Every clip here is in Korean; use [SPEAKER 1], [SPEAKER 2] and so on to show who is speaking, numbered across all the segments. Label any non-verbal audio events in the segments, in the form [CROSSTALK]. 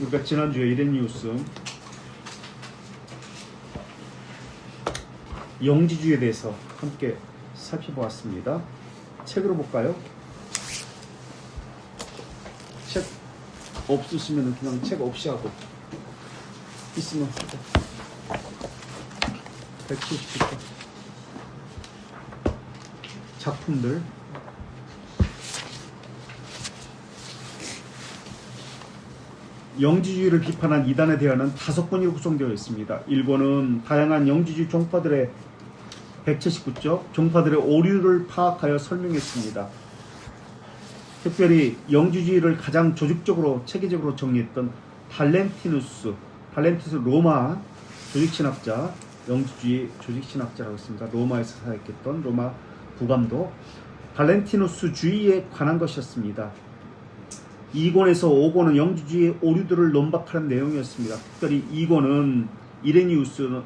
[SPEAKER 1] 우리가 지난주에 이레니우스 영지주의에 대해서 함께 살펴보았습니다. 책으로 볼까요? 책 없으시면 그냥 책 없이 하고 있으면 하고 170쪽 작품들 영지주의를 비판한 이단에 대하는 다섯 권이 구성되어 있습니다. 1권은 다양한 영지주의 종파들의 179쪽 종파들의 오류를 파악하여 설명했습니다. 특별히 영지주의를 가장 조직적으로 체계적으로 정리했던 발렌티누스, 발렌티누스 로마 조직신학자, 영지주의 조직신학자라고 있습니다. 로마에서 사역했던 로마 부감도 발렌티누스 주의에 관한 것이었습니다. 2권에서 5권은 영지주의의 오류들을 논박하는 내용이었습니다. 특별히 2권은 이레니우스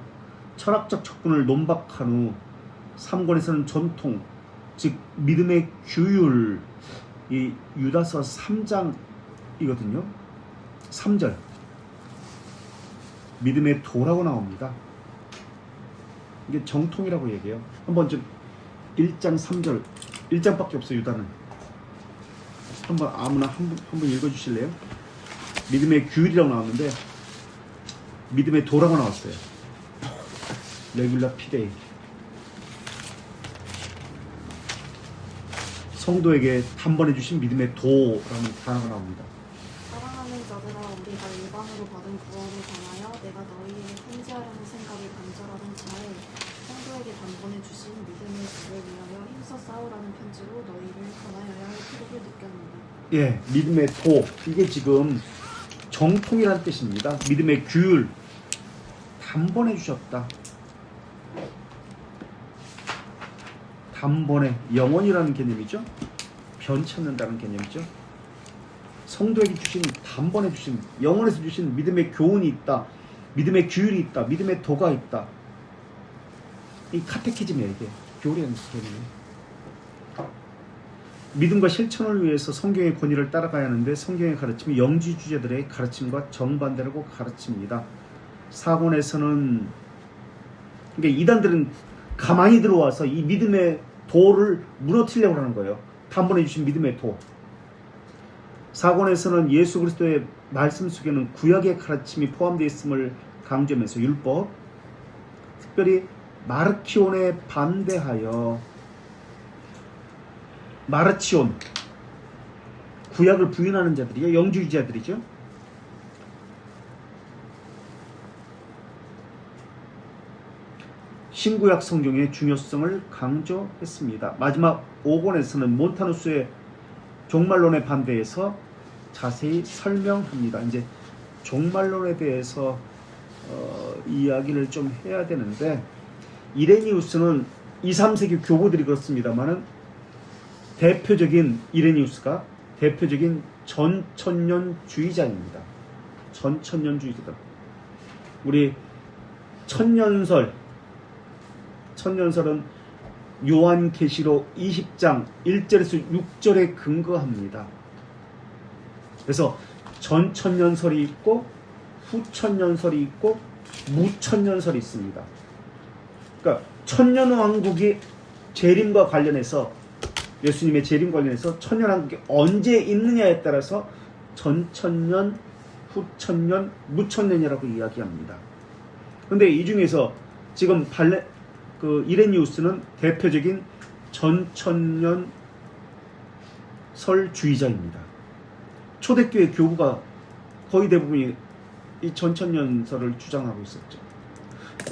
[SPEAKER 1] 철학적 접근을 논박한 후 3권에서는 전통, 즉 믿음의 규율, 이 유다서 3장이거든요. 3절 믿음의 도라고 나옵니다. 이게 정통이라고 얘기해요. 한번 좀 1장 3절 1장밖에 없어요 유다는 한번 아무나 한번 한번 읽어주실래요? 믿음의 규율이라고 나왔는데 믿음의 도라고 나왔어요. 레귤라 피데이 성도에게 단번해 주신 믿음의 도라는 단어가 나옵니다.
[SPEAKER 2] 사랑하는 자들아 우리가 일방으로 받은 구원을 전하여 내가 너희에게 간절하던 차에 성도에게 단번에 주신 믿음의 도를 위하여 힘써 싸우라는 편지로 너희를 전하여야 할 필요를 느꼈노라.
[SPEAKER 1] 예, 믿음의 도 이게 지금 정통이라는 뜻입니다. 믿음의 규율 단번에 주셨다. 단번에 영원이라는 개념이죠. 변치 않는다는 개념이죠. 성도에게 주신 단번에 주신 영원에서 주신 믿음의 교훈이 있다. 믿음의 규율이 있다. 믿음의 도가 있다. 이 카테키즘이에요 이게 교리라는 개념이에요. 믿음과 실천을 위해서 성경의 권위를 따라가야 하는데 성경의 가르침이 영지주자들의 가르침과 정반대라고 가르칩니다. 사본에서는 그러니까 이단들은 가만히 들어와서 이 믿음의 도를 무너뜨리려고 하는 거예요. 단번에 주신 믿음의 도. 사본에서는 예수 그리스도의 말씀 속에는 구약의 가르침이 포함되어 있음을 강조하면서 율법, 특별히 마르키온에 반대하여 마르치온 구약을 부인하는 자들이요 영주의자들이죠. 신구약 성경의 중요성을 강조했습니다. 마지막 5권에서는 몬타누스의 종말론에 반대해서 자세히 설명합니다. 이제 종말론에 대해서 어, 이야기를 좀 해야 되는데 이레니우스는 2, 3세기 교부들이 그렇습니다만은 대표적인 이레니우스가 대표적인 전천년주의자입니다. 전천년주의자. 우리 천년설 천년설은 요한계시록 20장 1절에서 6절에 근거합니다. 그래서 전천년설이 있고 후천년설이 있고 무천년설이 있습니다. 그러니까 천년 왕국이 재림과 관련해서 예수님의 재림 관련해서 천년 왕국이 언제 있느냐에 따라서 전천년, 후천년, 무천년이라고 이야기합니다. 근데 이 중에서 지금 발레 그 이레니우스는 대표적인 전천년 설주의자입니다. 초대교회 교부가 거의 대부분이 이 전천년설을 주장하고 있었죠.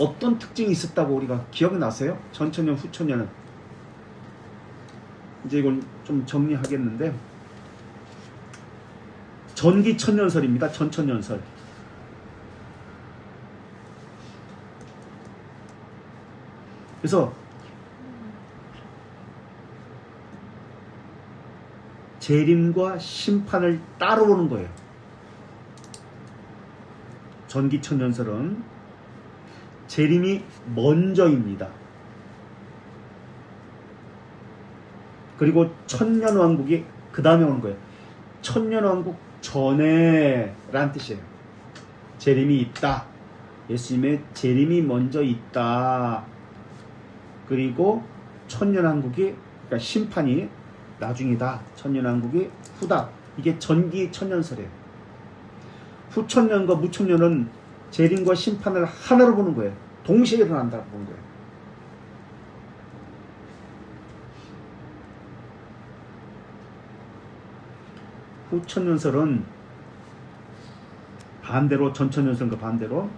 [SPEAKER 1] 어떤 특징이 있었다고 우리가 기억이 나세요? 전천년, 후천년은 이제 이건 좀 정리하겠는데 전기 천년설입니다. 전천년설. 그래서 재림과 심판을 따라오는 거예요. 전기천년설은 재림이 먼저입니다. 그리고 천년 왕국이 그 다음에 오는 거예요. 천년 왕국 전에 란 뜻이에요. 재림이 있다. 예수님의 재림이 먼저 있다. 그리고 천년 왕국이 그러니까 심판이 나중이다. 천년 왕국이 후다. 이게 전기 천년설이에요. 후천년과 무천년은 재림과 심판을 하나로 보는 거예요. 동시에 일어난다고 보는 거예요. 후천년설은 반대로 전천년설과 반대로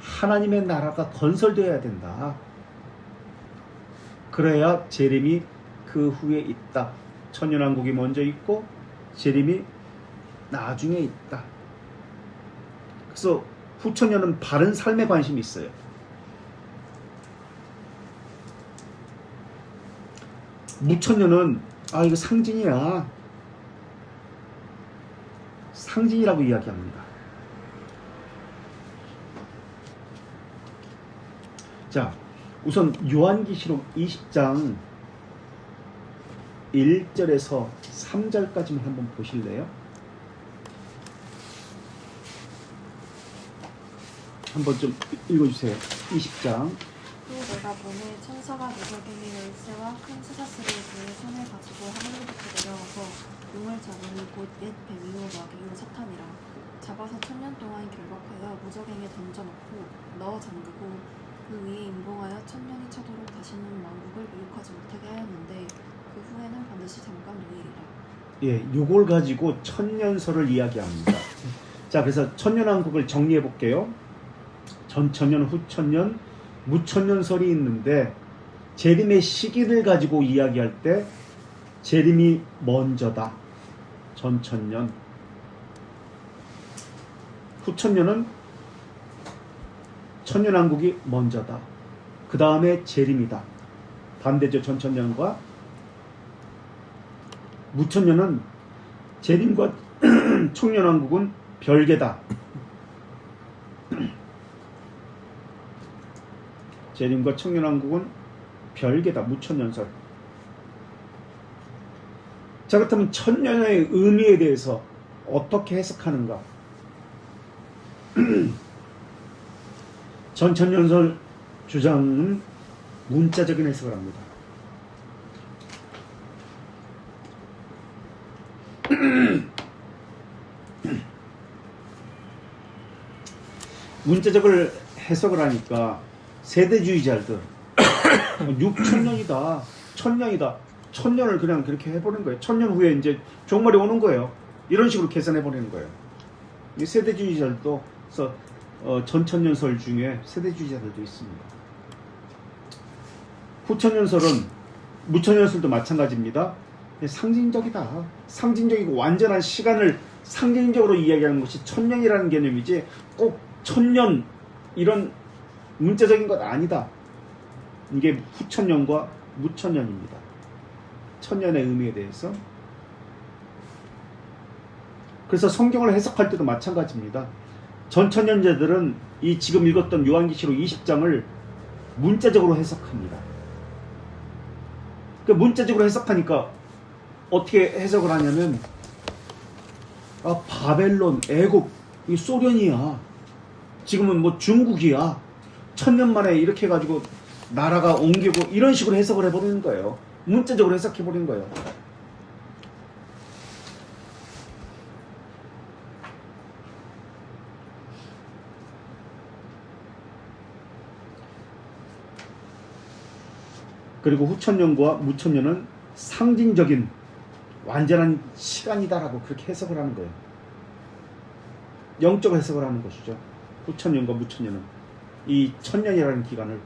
[SPEAKER 1] 하나님의 나라가 건설되어야 된다. 그래야 재림이 그 후에 있다. 천년왕국이 먼저 있고 재림이 나중에 있다. 그래서 후천년은 바른 삶에 관심이 있어요. 무천년은 아 이거 상징이야. 상징이라고 이야기합니다. 자, 우선 요한기시록 20장 1절에서 3절까지만 한번 보실래요? 한번 좀 읽어주세요. 20장.
[SPEAKER 2] 또 내가 보내 천사가 무적행의 열쇠와 큰 수사스를 그의 손에 가지고 하늘로부터 내려와서 용을 잡으니 곧 옛 뱀이요 마귀요 사탄이라 잡아서 천년 동안 결박하여 무적행에 던져놓고 넣어 잠그고 그 위에 임봉하여 천년이 차도록 다시는 왕국을 미혹하지 못하게 하였는데 그 후에는 반드시 잠깐 누이리라
[SPEAKER 1] 예, 요걸 가지고 천년설을 이야기합니다. 자, 그래서 천년왕국을 정리해 볼게요. 전천년, 후천년, 무천년설이 있는데 재림의 시기를 가지고 이야기할 때 재림이 먼저다. 전천년. 후천년은 천년왕국이 먼저다. 그 다음에 재림이다. 반대죠. 전천년과 무천년은 재림과 [CLEARS THROAT] 청년왕국은 별개다. 재림과 청년왕국은 별개다. 무천년설. 자 그렇다면 천년의 의미에 대해서 어떻게 해석하는가? [CLEARS THROAT] 전천년설 주장은 문자적인 해석을 합니다. [CLEARS THROAT] 문자적을 해석을 하니까 세대주의자들 [COUGHS] 6천년이다, 천년이다, 천년을 그냥 그렇게 해버리는 거예요. 천년 후에 이제 종말이 오는 거예요. 이런 식으로 계산해 버리는 거예요. 이 세대주의자들도 그래서 어, 전천년설 중에 세대주의자들도 있습니다. 후천년설은 무천년설도 마찬가지입니다. 상징적이다. 상징적이고 완전한 시간을 상징적으로 이야기하는 것이 천년이라는 개념이지 꼭 천년 이런 문자적인 것 아니다. 이게 후천년과 무천년입니다. 천년의 의미에 대해서. 그래서 성경을 해석할 때도 마찬가지입니다. 전천년자들은 이 지금 읽었던 요한기시록 20장을 문자적으로 해석합니다. 그 문자적으로 해석하니까 어떻게 해석을 하냐면 아 바벨론, 애굽, 이 소련이야. 지금은 뭐 중국이야. 천년 만에 이렇게 해가지고 나라가 옮기고 이런 식으로 해석을 해버리는 거예요. 문자적으로 해석해버리는 거예요. 그리고 후천년과 무천년은 상징적인 완전한 시간이다라고 그렇게 해석을 하는 거예요. 영적 해석을 하는 것이죠. 후천년과 무천년은 이 천년이라는 기간을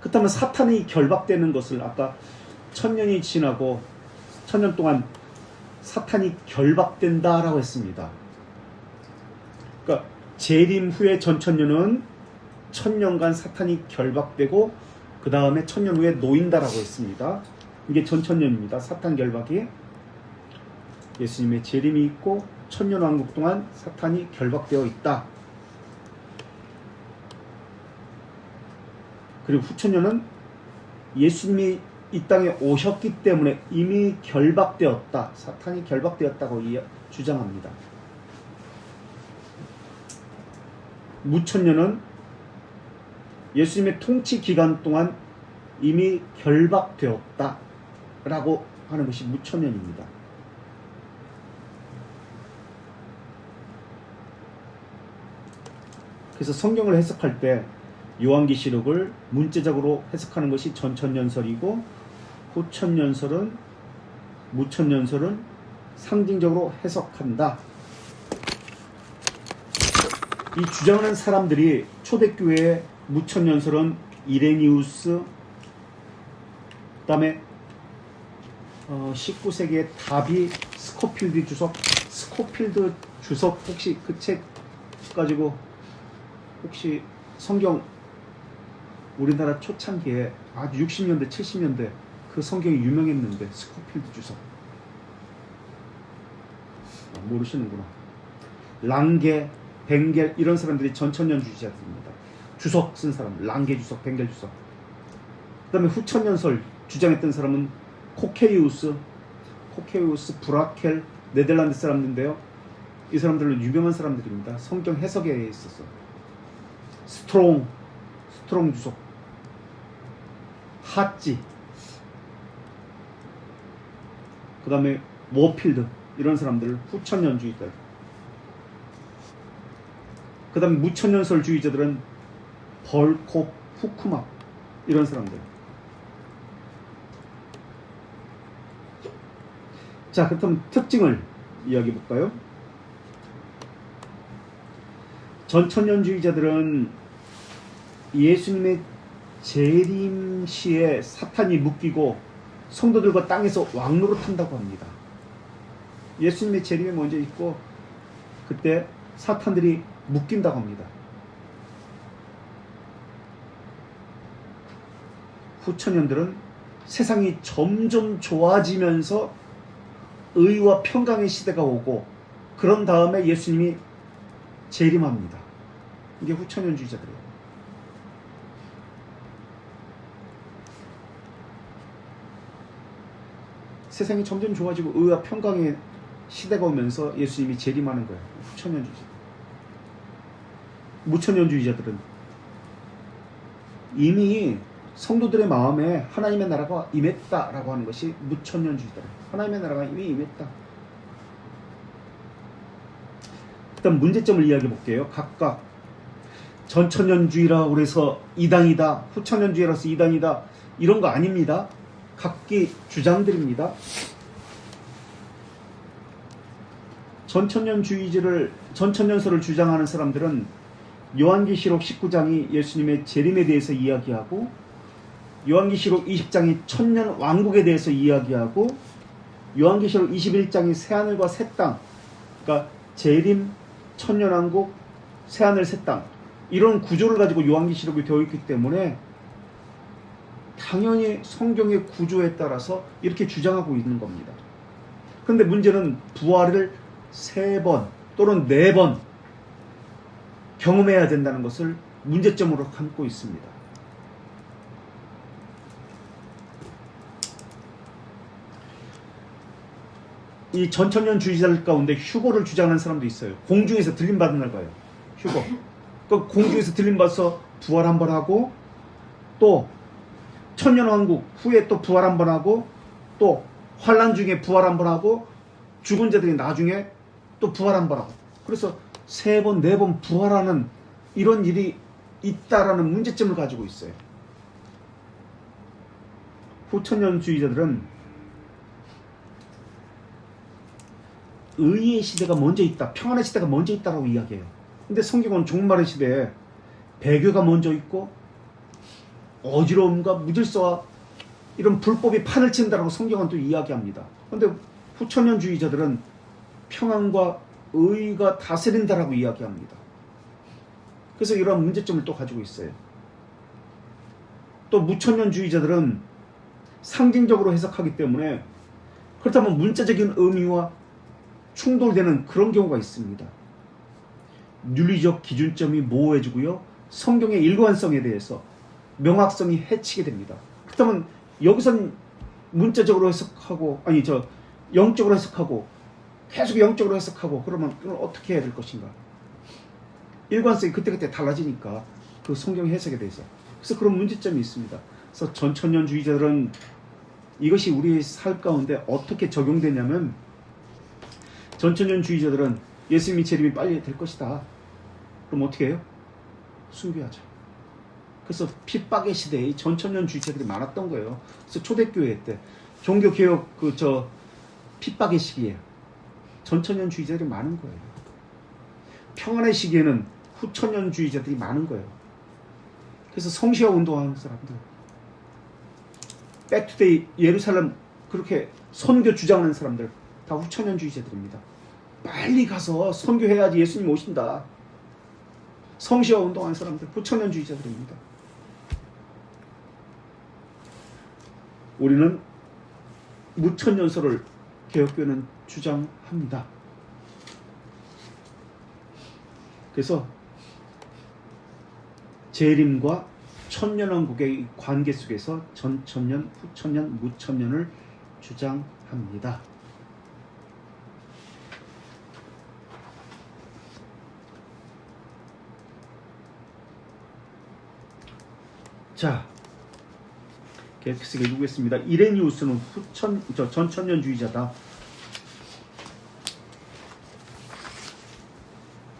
[SPEAKER 1] 그렇다면 사탄이 결박되는 것을 아까 천년이 지나고 천년 동안 사탄이 결박된다라고 했습니다. 그러니까 재림 후에 전천년은 천년간 사탄이 결박되고 그 다음에 천년 후에 놓인다라고 했습니다. 이게 전천년입니다. 사탄 결박이 예수님의 재림이 있고 천년 왕국 동안 사탄이 결박되어 있다. 그리고 후천년은 예수님이 이 땅에 오셨기 때문에 이미 결박되었다. 사탄이 결박되었다고 이- 주장합니다. 무천년은 예수님의 통치 기간 동안 이미 결박되었다 라고 하는 것이 무천년입니다. 그래서 성경을 해석할 때 요한계시록을 문자적으로 해석하는 것이 전천년설이고 후천년설은 무천년설은 상징적으로 해석한다. 이 주장하는 사람들이 초대교회의 무천년설은 이레니우스 그다음에 어, 19세기의 다비 스코필드 주석 스코필드 주석 혹시 그 책 가지고 혹시 성경 우리나라 초창기에 아주 60년대 70년대 그 성경이 유명했는데 스코필드 주석. 아, 모르시는구나. 랑게 벵겔 이런 사람들이 전천년주의자들입니다. 주석 쓴 사람 랑게 주석 벵겔 주석. 그 다음에 후천년설 주장했던 사람은 코케이우스 코케이우스 브라켈 네덜란드 사람인데요. 이 사람들은 유명한 사람들입니다. 성경 해석에 있어서. 스트롱 스트롱 주석 하찌 그 다음에 워필드 이런 사람들 후천년주의자 그 다음에 무천년설주의자들은 벌콥 후쿠마 이런 사람들. 자 그렇다면 특징을 이야기해 볼까요? 전천년주의자들은 예수님의 재림 시에 사탄이 묶이고 성도들과 땅에서 왕노릇한다고 합니다. 예수님의 재림이 먼저 있고 그때 사탄들이 묶인다고 합니다. 후천년들은 세상이 점점 좋아지면서 의와 평강의 시대가 오고 그런 다음에 예수님이 재림합니다. 이게 후천년주의자들이에요. 세상이 점점 좋아지고 의와 평강의 시대가 오면서 예수님이 재림하는 거예요. 후천년주의자. 무천년주의자들은 이미 성도들의 마음에 하나님의 나라가 임했다라고 하는 것이 무천년주의다. 하나님의 나라가 이미 임했다. 일단 문제점을 이야기해 볼게요. 각각 전천년주의라고 그래서 이단이다, 후천년주의라서 이단이다 이런 거 아닙니다. 각기 주장들입니다. 전천년주의를 전천년설을 주장하는 사람들은 요한계시록 19장이 예수님의 재림에 대해서 이야기하고 요한계시록 20장이 천년 왕국에 대해서 이야기하고 요한계시록 21장이 새하늘과 새 땅, 그러니까 재림, 천년왕국, 새하늘, 새 땅 이런 구조를 가지고 요한계시록이 되어 있기 때문에 당연히 성경의 구조에 따라서 이렇게 주장하고 있는 겁니다. 근데 문제는 부활을 세 번 또는 네 번 경험해야 된다는 것을 문제점으로 삼고 있습니다. 이 전천년 주의자들 가운데 휴고를 주장하는 사람도 있어요. 공중에서 들림 받은 날 가요. 휴고. 그 공중에서 들림 받아서 부활 한 번 하고 또 천년 왕국 후에 또 부활 한번 하고 또 환란 중에 부활 한번 하고 죽은 자들이 나중에 또 부활 한번 하고 그래서 세 번, 네 번 부활하는 이런 일이 있다라는 문제점을 가지고 있어요. 후천년주의자들은 의의 시대가 먼저 있다, 평안의 시대가 먼저 있다라고 이야기해요. 근데 성경은 종말의 시대에 배교가 먼저 있고 어지러움과 무질서와 이런 불법이 판을 친다라고 성경은 또 이야기합니다. 근데 후천년주의자들은 평안과 의가 다스린다라고 이야기합니다. 그래서 이러한 문제점을 또 가지고 있어요. 또 무천년주의자들은 상징적으로 해석하기 때문에 그렇다면 문자적인 의미와 충돌되는 그런 경우가 있습니다. 윤리적 기준점이 모호해지고요. 성경의 일관성에 대해서 명확성이 해치게 됩니다. 그렇다면 여기선 문자적으로 해석하고 아니 저 영적으로 해석하고 계속 영적으로 해석하고 그러면 그걸 어떻게 해야 될 것인가? 일관성이 그때그때 달라지니까 그 성경 해석에 대해서 그래서 그런 문제점이 있습니다. 그래서 전천년주의자들은 이것이 우리의 삶 가운데 어떻게 적용되냐면 전천년주의자들은 예수님이 재림이 빨리 될 것이다. 그럼 어떻게 해요? 숭배하죠. 그래서 핍박의 시대에 전천년 주의자들이 많았던 거예요. 그래서 초대교회 때 종교 개혁 그 저 핍박의 시기에 전천년 주의자들이 많은 거예요. 평안의 시기에는 후천년 주의자들이 많은 거예요. 그래서 성시화 운동하는 사람들, 백투데이 예루살렘 그렇게 선교 주장하는 사람들 다 후천년주의자들입니다. 빨리 가서 선교해야지 예수님 오신다. 성시화 운동하는 사람들 후천년주의자들입니다. 우리는 무천년설을 개혁교회는 주장합니다. 그래서 재림과 천년왕국의 관계 속에서 전천년, 후천년, 무천년을 주장합니다. 자, 계속해서 읽겠습니다. 이레니우스는 후천, 저 전천년주의자다.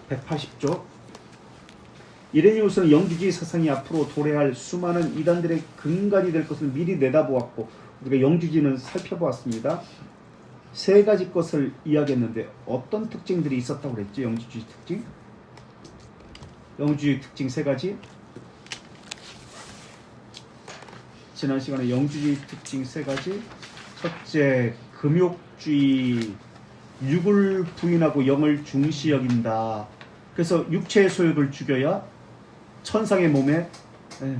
[SPEAKER 1] 180조. 이레니우스는 영주주의 사상이 앞으로 도래할 수많은 이단들의 근간이 될 것을 미리 내다보았고 우리가 영주주의는 살펴보았습니다. 세 가지 것을 이야기했는데 어떤 특징들이 있었다고 그랬죠? 영주주의 특징? 영주주의 특징 세 가지. 지난 시간에 영주주의 특징 세 가지. 첫째, 금욕주의. 육을 부인하고 영을 중시 여긴다. 그래서 육체의 소욕을 죽여야 천상의 몸에 예,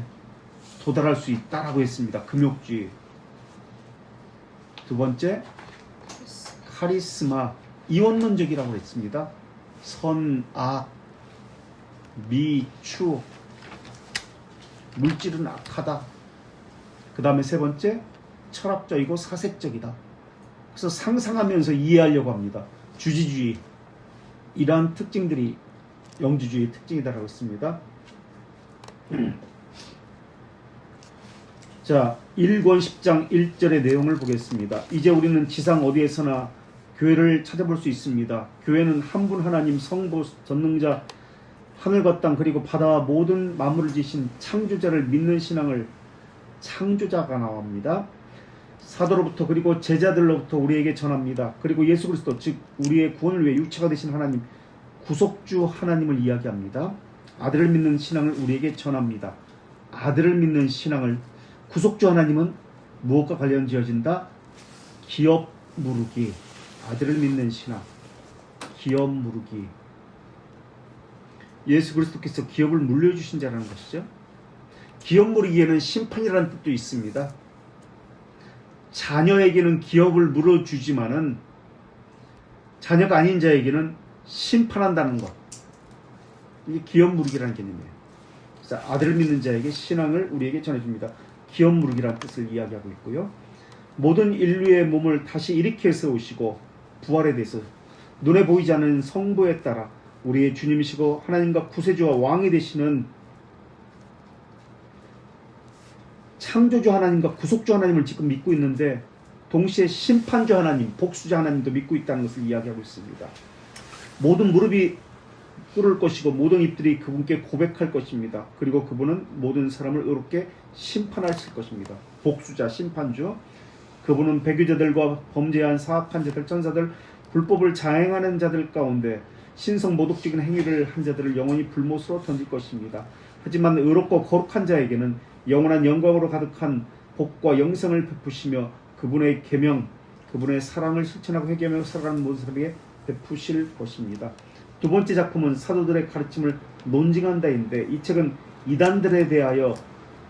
[SPEAKER 1] 도달할 수 있다라고 했습니다. 금욕주의. 두 번째, 카리스마. 이원론적이라고 했습니다. 선, 악, 미, 추. 물질은 악하다. 그 다음에 세 번째, 철학적이고 사색적이다. 그래서 상상하면서 이해하려고 합니다. 주지주의. 이러한 특징들이 영주주의의 특징이다라고 했습니다. [CLEARS THROAT] 자, 1권 10장 1절의 내용을 보겠습니다. 이제 우리는 지상 어디에서나 교회를 찾아볼 수 있습니다. 교회는 한 분 하나님 성부 전능자 하늘과 땅 그리고 바다와 모든 만물을 지신 창조자를 믿는 신앙을 창조자가 나옵니다. 사도로부터 그리고 제자들로부터 우리에게 전합니다. 그리고 예수 그리스도 즉 우리의 구원을 위해 육체가 되신 하나님 구속주 하나님을 이야기합니다. 아들을 믿는 신앙을 우리에게 전합니다. 아들을 믿는 신앙을 구속주 하나님은 무엇과 관련 지어진다? 기업 무르기. 아들을 믿는 신앙. 기업 무르기. 예수 그리스도께서 기업을 물려주신 자라는 것이죠. 기업 무르기에는 심판이라는 뜻도 있습니다. 자녀에게는 기업을 물어주지만은 자녀가 아닌 자에게는 심판한다는 것. 이게 기업 무르기라는 개념이에요. 그래서 아들을 믿는 자에게 신앙을 우리에게 전해줍니다. 기업 무르기라는 뜻을 이야기하고 있고요. 모든 인류의 몸을 다시 일으켜 세우시고 부활에 대해서 눈에 보이지 않는 성부에 따라 우리의 주님이시고 하나님과 구세주와 왕이 되시는 창조주 하나님과 구속주 하나님을 지금 믿고 있는데 동시에 심판주 하나님, 복수주 하나님도 믿고 있다는 것을 이야기하고 있습니다. 모든 무릎이 꿇을 것이고 모든 입들이 그분께 고백할 것입니다. 그리고 그분은 모든 사람을 의롭게 심판하실 것입니다. 복수자, 심판주. 그분은 배교자들과 범죄한 사악한 자들, 천사들, 불법을 자행하는 자들 가운데 신성 모독적인 행위를 한 자들을 영원히 불못으로 던질 것입니다. 하지만 의롭고 거룩한 자에게는 영원한 영광으로 가득한 복과 영생을 베푸시며 그분의 계명, 그분의 사랑을 실천하고 회개하며 살아가는 모든 사람에게 베푸실 것입니다. 두 번째 작품은 사도들의 가르침을 논증한다인데 이 책은 이단들에 대하여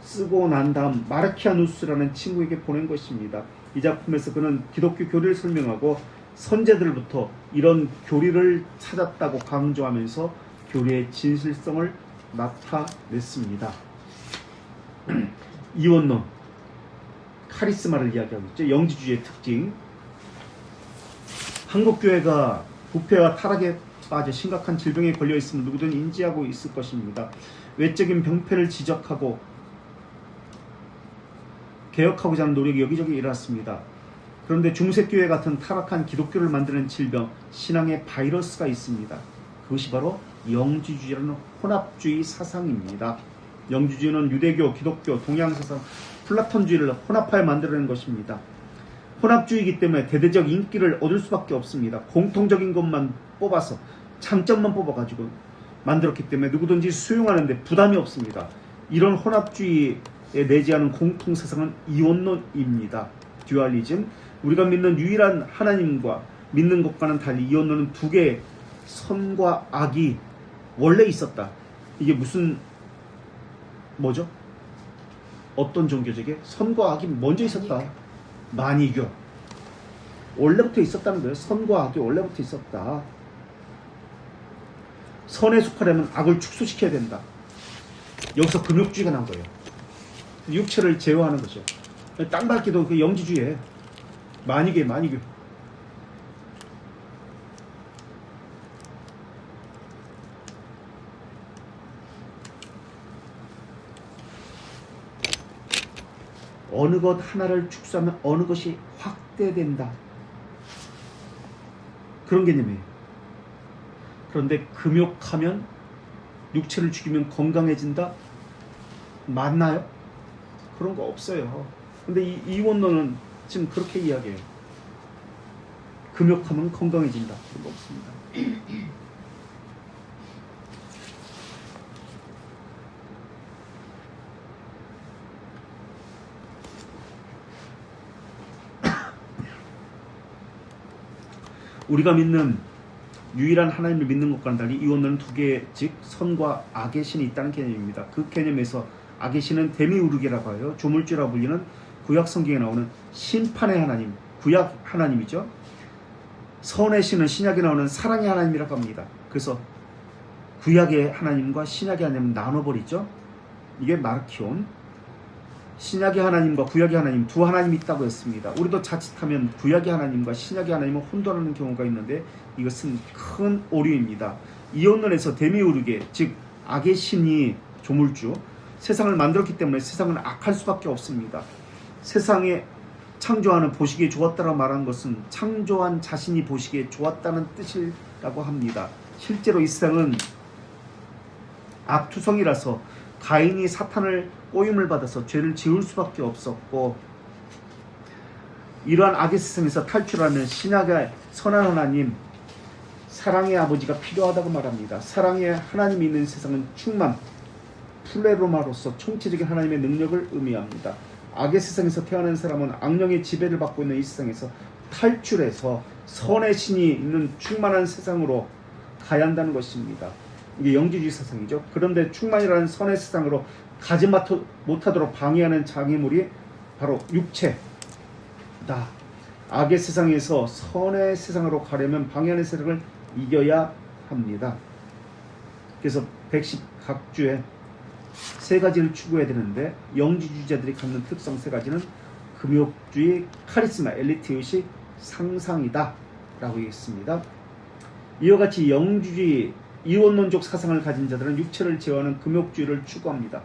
[SPEAKER 1] 쓰고 난 다음 마르키아누스라는 친구에게 보낸 것입니다. 이 작품에서 그는 기독교 교리를 설명하고 선제들부터 이런 교리를 찾았다고 강조하면서 교리의 진실성을 나타냈습니다. [CLEARS THROAT] 이원론, 카리스마를 이야기하고 있죠. 영지주의의 특징. 한국 교회가 부패와 타락에 빠져 심각한 질병에 걸려 있음을 누구든 인지하고 있을 것입니다. 외적인 병폐를 지적하고 개혁하고자 하는 노력이 여기저기 일어났습니다. 그런데 중세교회 같은 타락한 기독교를 만드는 질병, 신앙의 바이러스가 있습니다. 그것이 바로 영지주의라는 혼합주의 사상입니다. 영지주의는 유대교, 기독교, 동양사상, 플라톤주의를 혼합하여 만들어낸 것입니다. 혼합주의이기 때문에 대대적 인기를 얻을 수밖에 없습니다. 공통적인 것만 뽑아서 장점만 뽑아가지고 만들었기 때문에 누구든지 수용하는데 부담이 없습니다. 이런 혼합주의에 내재하는 공통 사상은 이원론입니다. 듀얼리즘. 우리가 믿는 유일한 하나님과 믿는 것과는 달리 이원론은 두 개의 선과 악이 원래 있었다. 이게 무슨 뭐죠? 어떤 종교적에 선과 악이 먼저 있었다. 만이교. 원래부터 있었다는 거예요. 선과 악이 원래부터 있었다. 선에 속하려면 악을 축소시켜야 된다. 여기서 금욕주의가 난 거예요. 육체를 제어하는 거죠. 땅 밟기도 그 영지주의에 만이교, 만이교. 어느 것 하나를 축소하면 어느 것이 확대된다. 그런 개념이에요. 그런데 금욕하면 육체를 죽이면 건강해진다? 맞나요? 그런 거 없어요. 근데 이 이원론은 지금 그렇게 이야기해요. 금욕하면 건강해진다. 그런 거 없습니다. 우리가 믿는 유일한 하나님을 믿는 것과는 달리 이 원론은 두 개, 즉 선과 악의 신이 있다는 개념입니다. 그 개념에서 악의 신은 데미우르게라고 하여 조물주라 불리는 구약 성경에 나오는 심판의 하나님, 구약 하나님이죠. 선의 신은 신약에 나오는 사랑의 하나님이라고 합니다. 그래서 구약의 하나님과 신약의 하나님은 나눠버리죠. 이게 마르키온. 신약의 하나님과 구약의 하나님 두 하나님이 있다고 했습니다. 우리도 자칫하면 구약의 하나님과 신약의 하나님을 혼돈하는 경우가 있는데 이것은 큰 오류입니다. 이혼론에서 데미우르게 즉 악의 신이 조물주 세상을 만들었기 때문에 세상은 악할 수밖에 없습니다. 세상에 창조하는 보시기에 좋았다고 말한 것은 창조한 자신이 보시기에 좋았다는 뜻이라고 합니다. 실제로 이 세상은 악투성이라서 가인이 사탄을 꼬임을 받아서 죄를 지을 수밖에 없었고 이러한 악의 세상에서 탈출하는 신약의 선한 하나님 사랑의 아버지가 필요하다고 말합니다. 사랑의 하나님이 있는 세상은 충만 플레로마로서 총체적인 하나님의 능력을 의미합니다. 악의 세상에서 태어난 사람은 악령의 지배를 받고 있는 이 세상에서 탈출해서 선의 신이 있는 충만한 세상으로 가야 한다는 것입니다. 이게 영지주의 사상이죠. 그런데 충만이라는 선의 세상으로 가지 못하도록 방해하는 장애물이 바로 육체다. 악의 세상에서 선의 세상으로 가려면 방해하는 세력을 이겨야 합니다. 그래서 110각주에 세 가지를 추구해야 되는데 영지주의자들이 갖는 특성 세 가지는 금욕주의, 카리스마, 엘리트 의식, 상상이다 라고 했습니다. 이와 같이 영주주의, 이원론적 사상을 가진 자들은 육체를 제어하는 금욕주의를 추구합니다.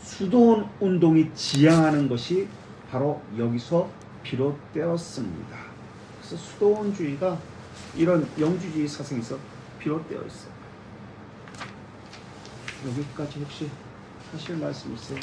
[SPEAKER 1] 수도원 운동이 지향하는 것이 바로 여기서 비롯되었습니다. 그래서 수도원주의가 이런 영주주의 사상에서 비롯되어 있어요. 여기까지 혹시 하실 말씀 있어요?